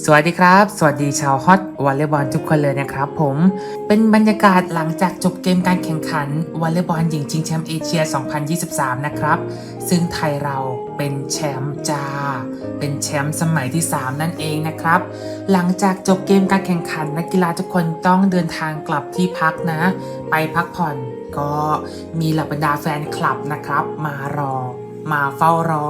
สวัสดีครับ สวัสดีชาวฮอตวอลเลย์บอลทุกคนเลยนะครับผม เป็นบรรยากาศหลังจากจบเกมการแข่งขันวอลเลย์บอลหญิงชิงแชมป์เอเชีย 2023 นะครับ ซึ่งไทยเราเป็นแชมป์จ้า เป็นแชมป์สมัยที่ 3 นั่นเองนะครับ หลังจากจบเกมการแข่งขันนักกีฬาทุกคนต้องเดินทางกลับที่พักนะ ไปพักผ่อนก็มีเหล่าบรรดาแฟนคลับนะครับ มารอ มาเฝ้ารอ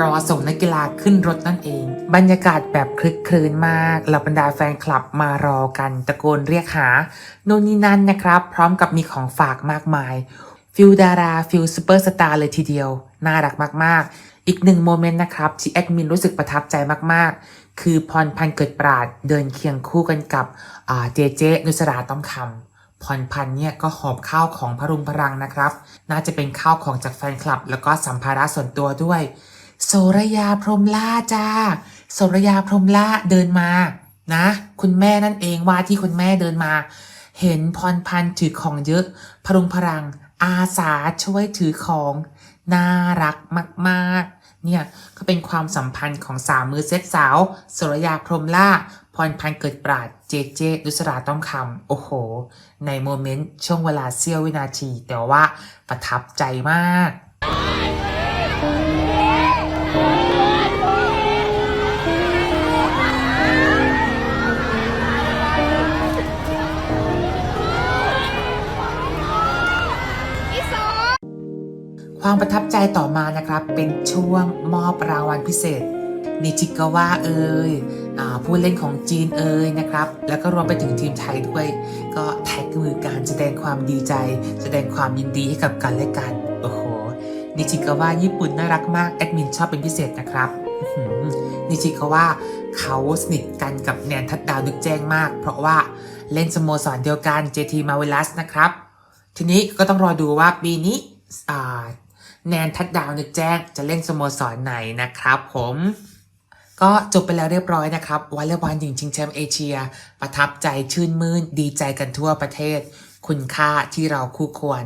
รอส่งนักกีฬาขึ้นรถนั่นเอง บรรยากาศแบบคลึกครื้นมากเหล่าบรรดาแฟนคลับมารอกันตะโกนเรียกหาโน่นนี่นั่นนะครับ พร้อมกับมีของฝากมากมาย ฟิลดาราฟิลซูเปอร์สตาร์เลยทีเดียว น่ารักมาก ๆ อีกหนึ่งโมเมนต์นะครับที่แอดมินรู้สึกประทับใจมาก ๆ คือพรพันเกิดปราดเดินเคียงคู่กันกับเจเจนุสราต้อมคำ พรพันธ์เนี่ยก็หอบข้าวของพรุงพรังนะครับ น่าจะเป็นข้าวของจากแฟนคลับ แล้วก็สัมภาระส่วนตัวด้วย โสระยาพรหมล่าจ้าโสระยาพรหมล่าเดินมา นะ คุณแม่นั่นเองว่าที่คุณแม่เดินมา เห็นพรพันธ์ถือของเยอะพรุงพรัง อาสาช่วยถือของ น่ารักมากๆ เนี่ยก็เป็นความสัมพันธ์ของสามมือเซตสาวสุรยาพรหมล่าพรพันเกิดปราดเจเจดุสราต้อมคำโอ้โห ในโมเมนต์ช่วงเวลาเสี้ยววินาที แต่ว่าประทับใจมาก ความประทับใจต่อมานะครับเป็นช่วงมอบรางวัลพิเศษนิจิกาวะเอ่ยผู้เล่นของจีนเอ่ยนะครับ แล้วก็รวมไปถึงทีมไทยด้วย ก็แท็กมือการแสดงความดีใจ แสดงความยินดีให้กับกันและกัน โอ้โห นิจิกาวะญี่ปุ่นน่ารักมาก แอดมินชอบเป็นพิเศษนะครับนิจิกาวะเขาสนิทกันกับแนนทัดดาวนึกแจ้งมาก เพราะว่าเล่นสโมสรเดียวกัน JT m a r v e l o u s นะครับ ทีนี้ก็ต้องรอดูว่าปีนี้ แนนทัดดาวนึกแจ้งจะเล่นสโมสรไหนนะครับผมก็จบไปแล้วเรียบร้อยนะครับวอลเลย์บอลหญิงชิงแชมป์เอเชีย ประทับใจชื่นมื่น ดีใจกันทั่วประเทศ คุณค่าที่เราคู่ควร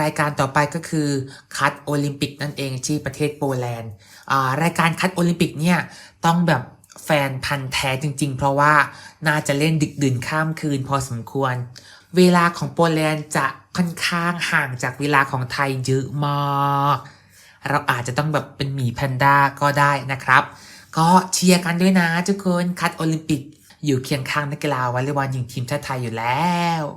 รายการต่อไปก็คือคัดโอลิมปิกนั่นเองที่ประเทศโปแลนด์อ่ารายการคัดโอลิมปิกเนี่ยต้องแบบแฟนพันธ์แท้จริง ๆ เพราะว่าน่าจะเล่นดึกดื่นข้ามคืนพอสมควร เวลาของโปแลนด์จะ ค่อนข้างห่างจากเวลาของไทยเยอะมาก เราอาจจะต้องแบบเป็นหมีแพนด้าก็ได้นะครับ ก็เชียร์กันด้วยนะทุกคนคัดโอลิมปิกอยู่เคียงข้างนักกีฬาวอลเลย์บอลหญิงทีมชาติไทยอยู่แล้ว